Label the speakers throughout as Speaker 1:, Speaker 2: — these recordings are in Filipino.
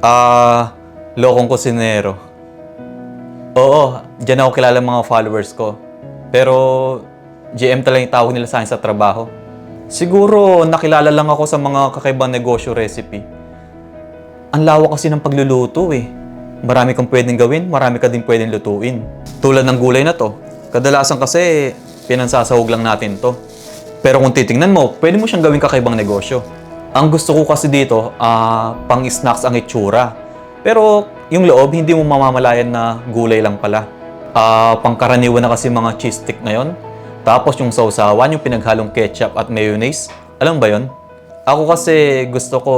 Speaker 1: Ah, lokong kusinero. Oo, dyan ako kilala mga followers ko. Pero GM talaga yung tawag nila sa akin sa trabaho. Siguro nakilala lang ako sa mga kakaibang negosyo recipe. Ang lawak kasi ng pagluluto eh. Marami kang pwedeng gawin, marami ka din pwedeng lutuin. Tulad ng gulay na to. Kadalasan kasi pinansasahog lang natin to. Pero kung titingnan mo, pwede mo siyang gawing kakaibang negosyo. Ang gusto ko kasi dito, ah, pang snacks ang itsura. Pero yung loob, hindi mo mamamalayan na gulay lang pala. Ah, pangkaraniwan na kasi mga cheese stick na yon. Tapos yung sausawan, yung pinaghalong ketchup at mayonnaise. Alam ba yon? Ako kasi gusto ko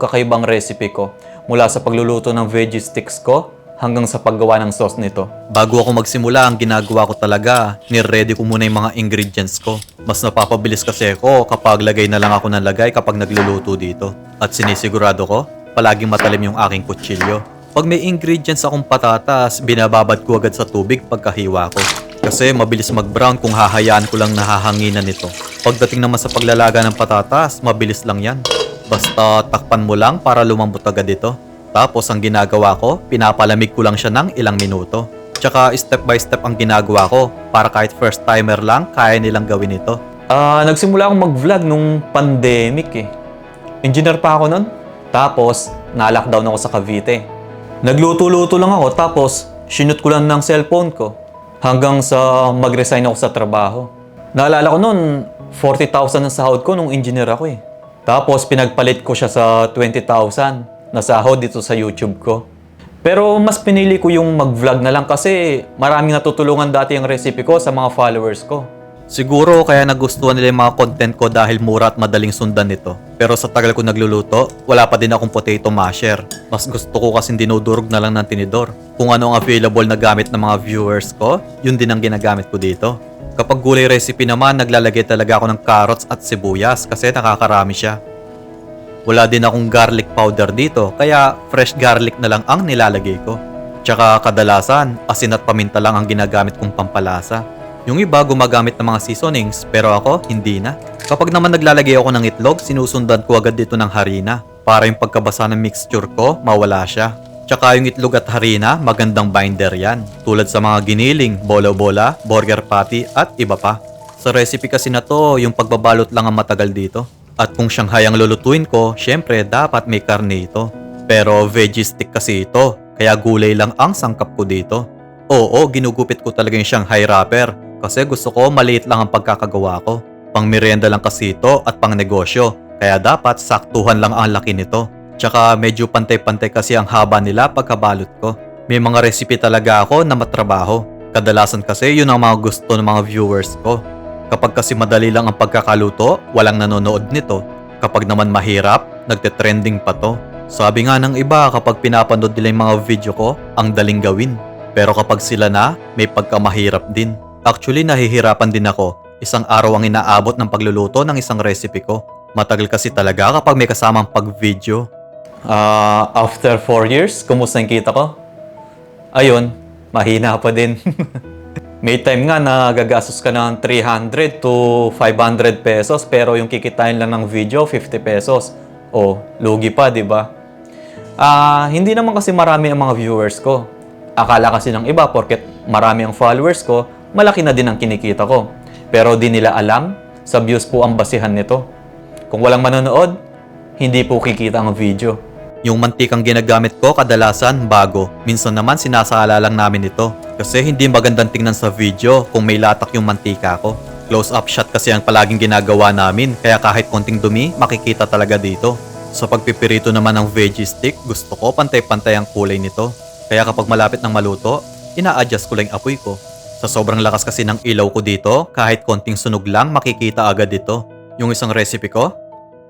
Speaker 1: kakaibang recipe ko mula sa pagluluto ng veggie sticks ko hanggang sa paggawa ng sauce nito. Bago ako magsimula, ang ginagawa ko talaga, nire-ready ko muna yung mga ingredients ko. Mas napapabilis kasi ako kapag lagay na lang ako ng lagay kapag nagluluto dito. At sinisigurado ko, palaging matalim yung aking kutsilyo. Pag may ingredients akong patatas, binababad ko agad sa tubig pagkahiwa ko. Kasi mabilis mag-brown kung hahayaan ko lang nahahanginan nito. Pagdating naman sa paglalaga ng patatas, mabilis lang yan. Basta takpan mo lang para lumambot agad ito. Tapos ang ginagawa ko, pinapalamig ko lang siya ng ilang minuto. Tsaka step by step ang ginagawa ko para kahit first timer lang, kaya nilang gawin ito. Ah, nagsimula akong mag-vlog nung pandemic eh. Engineer pa ako nun. Tapos, na-lockdown ako sa Cavite. Nagluto-luto lang ako tapos sinut ko lang ng cellphone ko hanggang sa mag-resign ako sa trabaho. Naalala ko noon, 40,000 ang sahod ko nung engineer ako eh. Tapos pinagpalit ko siya sa 20,000 na sahod dito sa YouTube ko. Pero mas pinili ko yung mag-vlog na lang kasi maraming natutulungan dati ang recipe ko sa mga followers ko. Siguro kaya nagustuhan nila yung mga content ko dahil mura at madaling sundan nito. Pero sa tagal ko nagluluto, wala pa din akong potato masher. Mas gusto ko kasi dinudurog na lang ng tinidor. Kung ano ang available na gamit ng mga viewers ko, yun din ang ginagamit ko dito. Kapag gulay recipe naman, naglalagay talaga ako ng carrots at sibuyas kasi nakakarami siya. Wala din akong garlic powder dito, kaya fresh garlic na lang ang nilalagay ko. Tsaka kadalasan, asin at paminta lang ang ginagamit kong pampalasa. Yung iba gumagamit ng mga seasonings, pero ako hindi na. Kapag naman naglalagay ako ng itlog, sinusundan ko agad dito ng harina para yung pagkabasa ng mixture ko, mawala siya. Tsaka yung itlog at harina, magandang binder yan. Tulad sa mga giniling, bola-bola, burger patty at iba pa. Sa recipe kasi na to, yung pagbabalot lang ang matagal dito. At kung Shanghai ang lulutuin ko, syempre dapat may karne ito. Pero veggie stick kasi ito, kaya gulay lang ang sangkap ko dito. Oo, ginugupit ko talaga yung Shanghai wrapper kasi gusto ko maliit lang ang pagkakagawa ko. Pang merienda lang kasi ito at pang negosyo, kaya dapat saktuhan lang ang laki nito. Tsaka medyo pantay-pantay kasi ang haba nila pagkabalot ko. May mga recipe talaga ako na matrabaho. Kadalasan kasi yun ang mga gusto ng mga viewers ko. Kapag kasi madali lang ang pagkakaluto, walang nanonood nito. Kapag naman mahirap, nagte-trending pa to. Sabi nga ng iba kapag pinapanood nila yung mga video ko, ang daling gawin. Pero kapag sila na, may pagkamahirap din. Actually, nahihirapan din ako. Isang araw ang inaabot ng pagluluto ng isang recipe ko. Matagal kasi talaga kapag may kasamang pag-video. Ah, after 4 years, kumusta yung kita ko? Ayun, mahina pa din. May time nga na gagastos ka ng 300 to 500 pesos pero yung kikitain lang ng video 50 pesos. O, lugi pa, di ba? Ah, hindi naman kasi marami ang mga viewers ko. Akala kasi ng iba porket marami ang followers ko, malaki na din ang kinikita ko. Pero di nila alam, sa views po ang basihan nito. Kung walang manonood, hindi po kikita ang video. Yung mantikang ginagamit ko kadalasan bago. Minsan naman sinasala lang namin ito. Kasi hindi magandang tingnan sa video kung may latak yung mantika ko. Close up shot kasi ang palaging ginagawa namin kaya kahit konting dumi makikita talaga dito. Sa pagpipirito naman ng veggie stick, gusto ko pantay-pantay ang kulay nito. Kaya kapag malapit ng maluto, ina-adjust ko lang apoy ko. Sa sobrang lakas kasi ng ilaw ko dito, kahit konting sunog lang makikita agad ito. Yung isang recipe ko,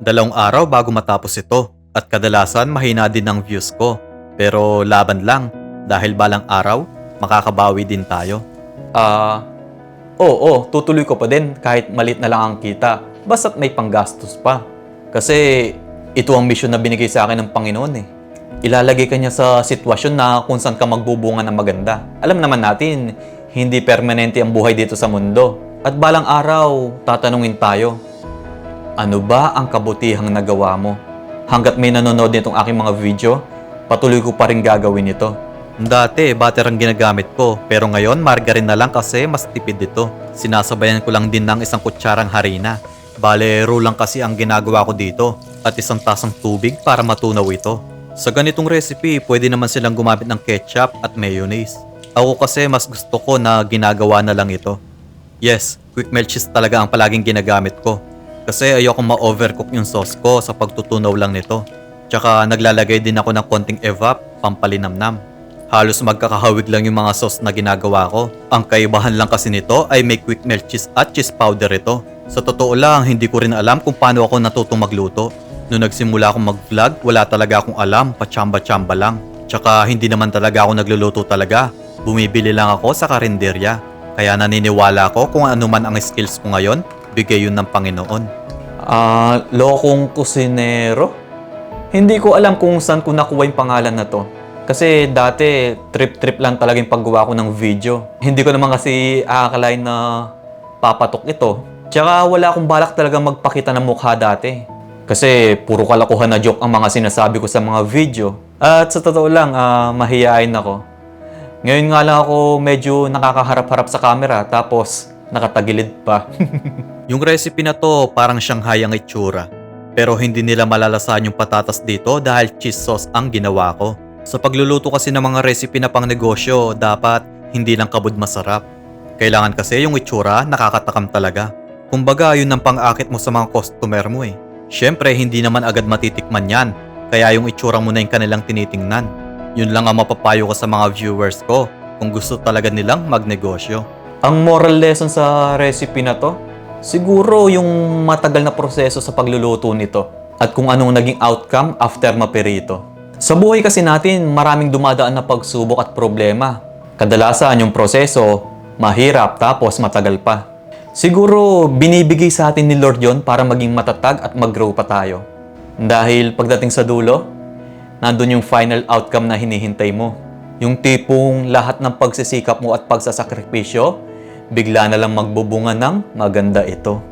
Speaker 1: dalawang araw bago matapos ito. At kadalasan mahina din ang views ko. Pero laban lang, dahil balang araw, makakabawi din tayo. Ah, oo, tutuloy ko pa din kahit malit na lang ang kita. Basta't may panggastos pa. Kasi ito ang mission na binigay sa akin ng Panginoon eh. Ilalagay ka niya sa sitwasyon na kung saan ka magbubunga ng maganda. Alam naman natin, hindi permanente ang buhay dito sa mundo. At balang araw, tatanungin tayo, ano ba ang kabutihang nagawa mo? Hanggat may nanonood nitong aking mga video, patuloy ko pa rin gagawin ito. Dati, butter ang ginagamit ko, pero ngayon margarine na lang kasi mas tipid ito. Sinasabayan ko lang din ng isang kutsarang harina. Bale, lang kasi ang ginagawa ko dito at isang tasang tubig para matunaw ito. Sa ganitong recipe, pwede naman silang gumamit ng ketchup at mayonnaise. Ako kasi mas gusto ko na ginagawa na lang ito. Yes, quick melt cheese talaga ang palaging ginagamit ko. Kasi ayoko ma-overcook yung sauce ko sa pagtutunaw lang nito. Tsaka naglalagay din ako ng konting evap, pampalinamnam. Halos magkakahawig lang yung mga sauce na ginagawa ko. Ang kaibahan lang kasi nito ay may quick melt cheese at cheese powder ito. Sa totoo lang, hindi ko rin alam kung paano ako natutong magluto. Noong nagsimula akong mag-vlog, wala talaga akong alam, pachamba-chamba lang. Tsaka hindi naman talaga ako nagluluto talaga. Bumibili lang ako sa karinderya. Kaya naniniwala ako kung ano man ang skills ko ngayon, bigay yun ng Panginoon. Ah, lokong kusinero? Hindi ko alam kung saan ko nakuha yung pangalan na to. Kasi dati, trip-trip lang talaga yung paggawa ko ng video. Hindi ko naman kasi aakalain na papatok ito. Tsaka wala akong balak talaga magpakita ng mukha dati. Kasi puro kalokohan na joke ang mga sinasabi ko sa mga video. At sa totoo lang, ah, mahihain ako. Ngayon nga lang ako medyo nakakaharap-harap sa camera tapos nakatagilid pa. yung recipe na to parang Shanghai ang itsura. Pero hindi nila malalasahan yung patatas dito dahil cheese sauce ang ginawa ko. Sa pagluluto kasi ng mga recipe na pang negosyo, dapat hindi lang kabud masarap. Kailangan kasi yung itsura nakakatakam talaga. Kumbaga yun ang pang-akit mo sa mga customer mo eh. Siyempre hindi naman agad matitikman yan, kaya yung itsura mo na yung kanilang tinitingnan. Yun lang ang mapapayo ko sa mga viewers ko kung gusto talaga nilang magnegosyo. Ang moral lesson sa recipe na to, siguro yung matagal na proseso sa pagluluto nito at kung anong naging outcome after maperito. Sa buhay kasi natin, maraming dumadaan na pagsubok at problema. Kadalasan yung proseso, mahirap tapos matagal pa. Siguro binibigay sa atin ni Lord yon para maging matatag at mag-grow pa tayo. Dahil pagdating sa dulo, nandun yung final outcome na hinihintay mo. Yung tipong lahat ng pagsisikap mo at pagsasakripisyo, bigla na lang magbubunga ng maganda ito.